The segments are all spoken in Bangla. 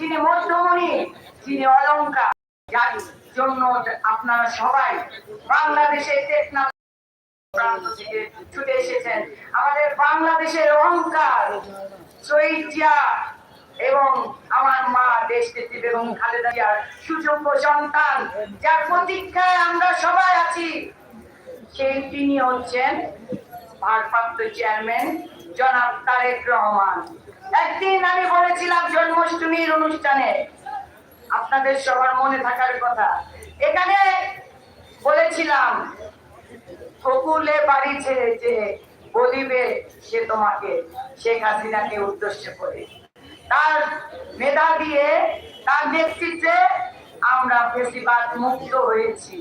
যিনি মধ্যমণি, যিনি অলঙ্কার, যার জন্য আপনারা সবাই থেকে ছুটে এসেছেন। আমাদের বাংলাদেশের অহংকার জিয়া এবং আমার মা দেশ নেত্রী বেগম খালেদা জিয়ার সুযোগ্য সন্তান, যার প্রতীক্ষায় আমরা সবাই আছি, সেই তিনি হচ্ছেন ভারপ্রাপ্ত চেয়ারম্যান জনাব তারেক রহমান। একদিন আমি বলেছিলাম জন্মাষ্টমীর অনুষ্ঠানে। আপনাদের সবার মনে থাকার কথা। এখানে বলেছিলাম ফকুলে বাড়ি ছেড়ে যে বলিবে সে তোমাকে, শেখ হাসিনাকে উদ্দেশ্য করে। তার মেধা দিয়ে, তার নেতৃত্বে আমরা বেশিরভাগ মুক্ত হয়েছি।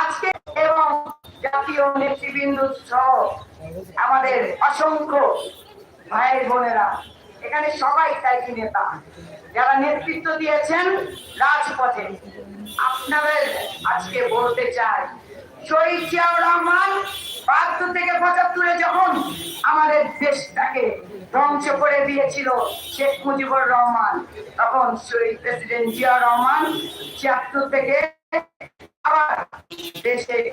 আজকে এবং জাতীয় নেতৃবৃন্দ সহ আমাদের অসংখ্য ভাই বোনেরা এখানে সবাই তাই নেতা যারা নেতৃত্ব দিয়েছেন, রাজপথে। আপনাদের আজকে বলতে চাই রহমান বাহাত্তর থেকে পঁচাত্তরে যখন আমাদের দেশটাকে ধ্বংস করে দিয়েছিল শেখ মুজিবুর রহমান, তখন শহীদ প্রেসিডেন্ট জিয়াউর রহমান ছিয়াত্তর থেকে আবার দেশের।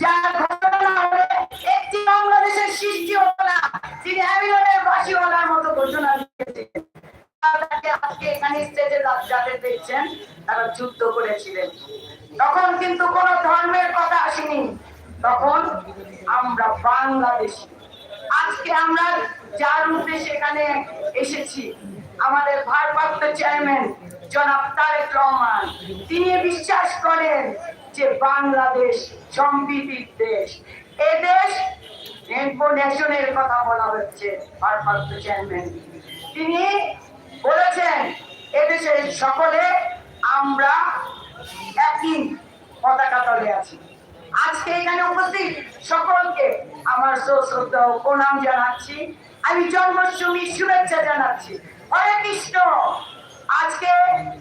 যার ঘটনা হলে একটি বাংলাদেশের সৃষ্টি যাদের দেখছেন তারা যুদ্ধ করেছিলেন। তখন কিন্তু কোন ধর্মের কথা আসেনি। তখন আমরা বাংলাদেশি। আজকে আমরা যার উদ্দেশ্যে এখানে এসেছি, আমাদের ভারপ্রাপ্ত চেয়ারম্যান জনাব তারেক রহমান। তিনি বিশ্বাস করেন যে বাংলাদেশ সম্প্রীতির দেশ। এ দেশ রেনবো নেশনের কথা বলা হচ্ছে, ভারপ্রাপ্ত চেয়ারম্যান। তিনি বলেছেন এদেশের সকলে আমরা একই পতাকা তলে আছি। আজকে এখানে উপস্থিত সকলকে আমার শ্রদ্ধা ও প্রণাম জানাচ্ছি। আমি জন্মাষ্টমীর শুভেচ্ছা জানাচ্ছি। হরে কৃষ্ণ! আজকে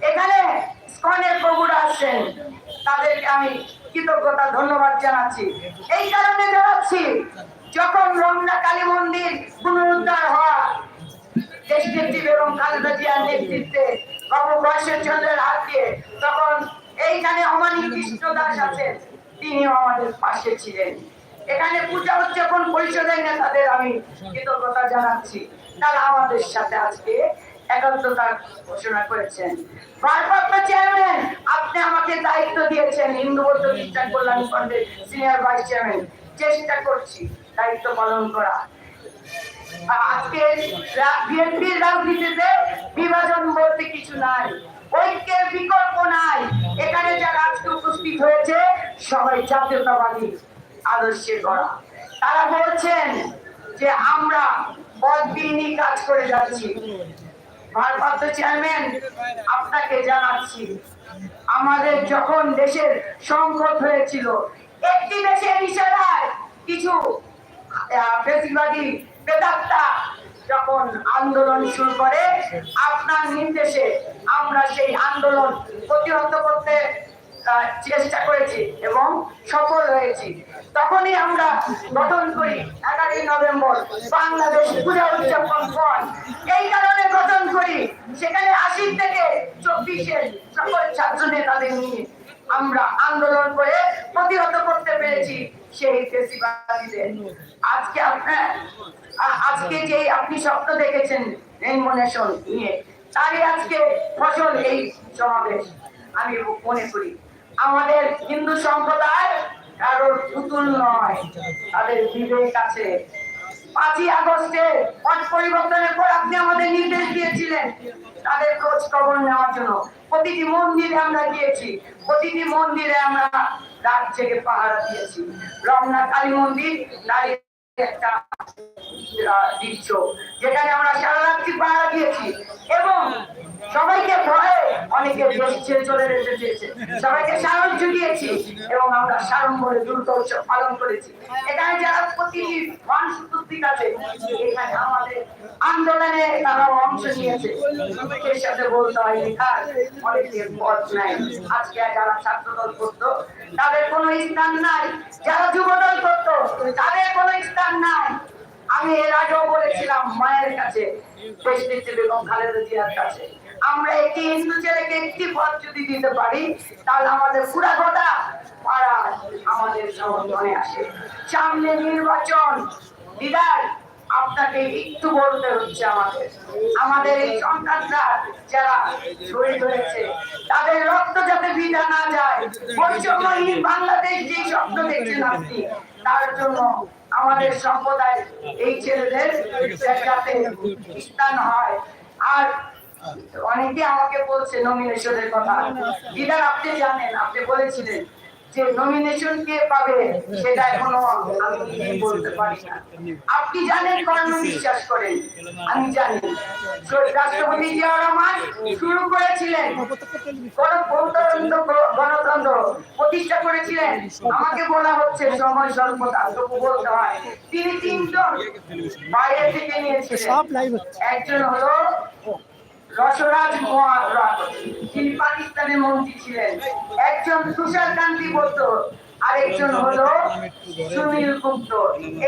এখানে স্কনের প্রভুরা আছেন। তাদেরকে আমি কৃতজ্ঞতা, ধন্যবাদ জানাচ্ছি। এই কারণে বাবু চন্দ্রের হাত দিয়ে তখন এইখানে অমানি কৃষ্ণ দাস আছেন। তিনিও আমাদের পাশে ছিলেন। এখানে পূজা উদযাপন পরিষদের নেতাদের, আমি কৃতজ্ঞতা জানাচ্ছি। তারা আমাদের সাথে আজকে একান্ততা ঘোষণা করেছেন। ভারপ্রাপ্ত চেয়ারম্যান, আপনি আমাকে দায়িত্ব দিয়েছেন হিন্দু বৌদ্ধ খ্রিস্টান কল্যাণ ফন্ডের সিনিয়র ভাইস চেয়ারম্যান। চেষ্টা করছি দায়িত্ব পালন করা। আজকে বিএনপির রাজনীতিতে বিভাজন বলতে কিছু নাই। ঐক্যের বিকল্প নাই। এখানে যারা আজকে উপস্থিত হয়েছে সবাই জাতীয়তাবাদী আদর্শে গড়া। তারা বলছেন যে আমরা পদবিহীনই কাজ করে যাচ্ছি। ভারপ্রাপ্ত চেয়ারম্যান আপনাকে জানাচ্ছি আমাদের যখন দেশের সংকট হয়েছিল একটি দেশের ইশারায় কিছু আহ, প্রেতাত্মা যখন আন্দোলন শুরু করে, আপনার নির্দেশে আমরা সেই আন্দোলন প্রতিহত করতে চেষ্টা করেছি এবং সফল হয়েছি। তখনই আমরা গঠন করি এগারোই নভেম্বর বাংলাদেশ পূজা উদযাপন ফ্রন্ট এই কারণে গঠন করি, সেখানে আশি থেকে চব্বিশের সকল ছাত্র নেতাদের নিয়ে আমরা আন্দোলন করে প্রতিহত পেরেছি সেই ফেসিবাদীদের আজকে আপনার আজকে যে আপনি স্বপ্ন দেখেছেন রেনবো নেশন নিয়ে, তারই আজকে ফসল এই সমাবেশ, আমি মনে করি। আমাদের হিন্দু সম্প্রদায় কারোর পুতুল নয়, তাদের বিবেক আছে। পাঁচই আগস্টে পথ পরিবর্তনের পর আপনি আমাদের নির্দেশ দিয়েছিলেন তাদের খোঁজ খবর নেওয়ার জন্য। প্রতিটি মন্দিরে আমরা গিয়েছি, প্রতিটি মন্দিরে আমরা রাত থেকে পাহারা দিয়েছি। রমনা কালী মন্দির একটা দৃশ্য। যেখানে আমরা সারা রাত্রি পাহারা দিয়েছি এবং সবাইকে ভয়ে অনেকে দেশ ছেড়ে চলে যেতে চেয়েছে সবাইকে সাহস জুগিয়েছি এবং আমরা সাড়ম্বরে দুর্গা উৎসব পালন করেছি। এখানে যারা প্রতিটি মানুষ উপস্থিত আছে, এখানে আমাদের আন্দোলনে তারা অংশ নিয়েছে। এর সাথে বলতে হয় লেখার অনেকের পথ নাই। আজকে যারা ছাত্রদল করতো, তাদের কোনো স্থান নাই। যারা যুবদল করতো, তাদের কোনো স্থান নাই। আমি এর আগেও বলেছিলাম মায়ের কাছে বেগম খালেদা জিয়ার কাছে। আমরা একটি হিন্দু ছেলেকে একটি পদ যদি দিতে পারি, তাহলে আমাদের পুরা গোটা পাড়া আমাদের সমর্থনে আসে। সামনে নির্বাচন দিদার আপনাকে একটু বলতে হচ্ছে আমাদের। আমাদের এই সন্তানরা যারা শহীদ হয়েছে তাদের রক্ত যাতে বিধা না যায়। বৈষম্যহীন বাংলাদেশ যে স্বপ্ন দেখছেন আপনি, তার জন্য আমাদের সম্প্রদায় এই ছেলেদের যাতে স্থান হয়। আর অনেকে আমাকে বলছে নমিনেশনের কথা। দিদার আপনি জানেন আপনি বলেছিলেন যে নমিনেশন কে পাবে সেটা এখনও আমি নিজেই বলতে পারি না। আপনি জানেন কর্ম বিশ্বাস করেন আমি জানি। রাষ্ট্রপতি রহমান শুরু করেছিলেন গণতন্ত্র গণতন্ত্র প্রতিষ্ঠা করেছিলেন। আমাকে বলা হচ্ছে সময় স্বল্পতা তবু বলতে হয়। তিনি তিনজন বাইরে থেকে নিয়েছিলেন। একজন হলো রসরাজ তিনি পাকিস্তানের মন্ত্রী ছিলেন একজন তুষার কান্তি বলতো আরেকজন হলো সুনীল গুপ্ত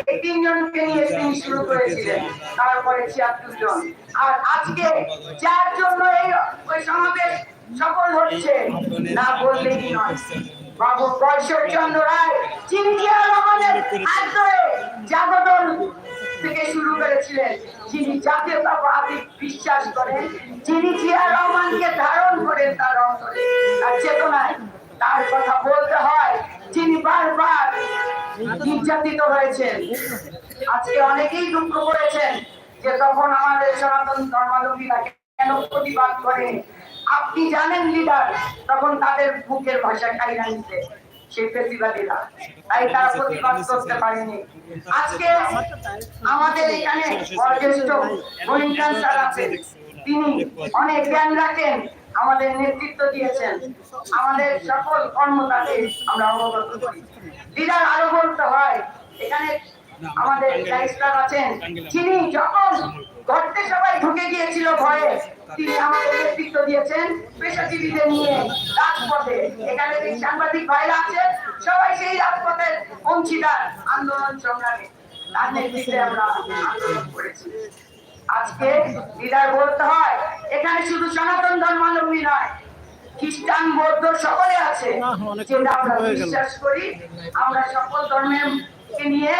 এই তিনজনকে নিয়ে তিনি শুরু করেছিলেন তারপরে ছিয়াত্তর জন। আর আজকে যার জন্য এই ওই সমাবেশ সফল হচ্ছে না বললেই নয় বাবু বৈশ্বর চন্দ্র রায় যিনি জিয়া রহমানের হাত ধরে জাগদল থেকে শুরু করেছিলেন যিনি জাতীয়তাবাদী বিশ্বাস করেন যিনি রহমানকে ধারণ করেন তার অন্তরে, তার চেতনায় তার কথা বলতে হয়, যিনি বারবার নির্যাতিত হয়েছেন। আজকে অনেকেই দুঃখ করেছেন যে তখন আমাদের সনাতন ধর্মাবলম্বীরা কেন প্রতিবাদ করে? আপনি জানেন লিডার তখন তাদের বুকের ভাষা কাইরা নিতে। সেই প্রতিবাদীরা তাই তারা প্রতিবাদ করতে পারেনি। আজকে আমাদের এখানে আছেন তিনি অনেক জ্ঞান রাখেন, আমাদের নেতৃত্ব দিয়েছেন। আমাদের সকল কর্মকাণ্ডে আমরা অবগত করি। লিডার আরও বলতে হয়, এখানে আমাদের লাইস্টার আছেন, যিনি যখন গর্তে সবাই ঢুকে গিয়েছিল ভয়ে তিনি আমাদের নেতৃত্ব দিয়েছেন, পেশাজীবীদের নিয়ে রাজপথে। এখানে যে সাংবাদিক ভাইরা আছেন, সবাই সেই রাজপথের অংশীদার। আন্দোলন সংগ্রামে তার নেতৃত্বে আমরা আন্দোলন করেছি। আজকে বিদায় বলতে হয় এখানে শুধু সনাতন ধর্মাবলম্বী নয় খ্রিস্টান বৌদ্ধ সকলে আছে। যেটা আমরা বিশ্বাস করি আমরা সকল ধর্মের নিয়ে